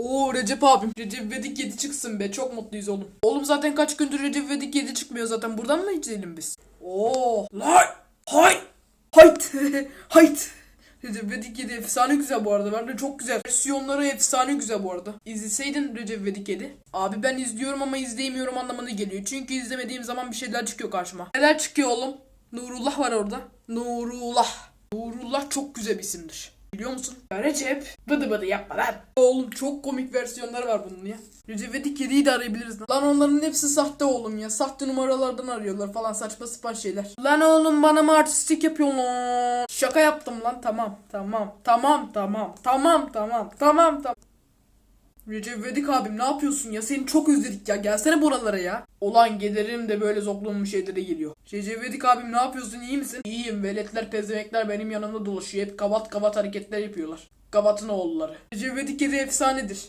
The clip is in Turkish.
Oo Recep abim. Recep İvedik 7 çıksın be. Çok mutluyuz oğlum. Oğlum zaten kaç gündür Recep İvedik 7 çıkmıyor zaten. Buradan mı izleyelim biz? Oo. Lay. Hay. Hayt. Hayt. Recep İvedik 7 efsane güzel bu arada. Bence çok güzel. Versiyonları efsane güzel bu arada. İzleseydin Recep İvedik 7. Abi ben izliyorum ama izleyemiyorum anlamına geliyor. Çünkü izlemediğim zaman bir şeyler çıkıyor karşıma. Neler çıkıyor oğlum? Nurullah var orada. Nurullah. Nurullah çok güzel bir isimdir. Biliyor musun? Ya Recep. Bıdı bıdı yapma lan. Oğlum çok komik versiyonları var bunun ya. Recep İvedik 7'yi de arayabiliriz. Lan onların hepsi sahte oğlum ya. Sahte numaralardan arıyorlar falan saçma sapan şeyler. Lan oğlum bana mı artistik yapıyorsun lan? Şaka yaptım lan tamam tamam tamam tamam tamam tamam tamam tamam. Recep İvedik abim ne yapıyorsun ya? Seni çok özledik ya. Gelsene buralara ya. Olan gelirim de böyle zoklunmuş şeylere geliyor. Recep İvedik abim ne yapıyorsun? İyi misin? İyiyim. Veletler, pezemekler benim yanımda dolaşıyor. Hep kavat kavat hareketler yapıyorlar. Gavat'ın oğulları. Recep İvedik 7 efsanedir.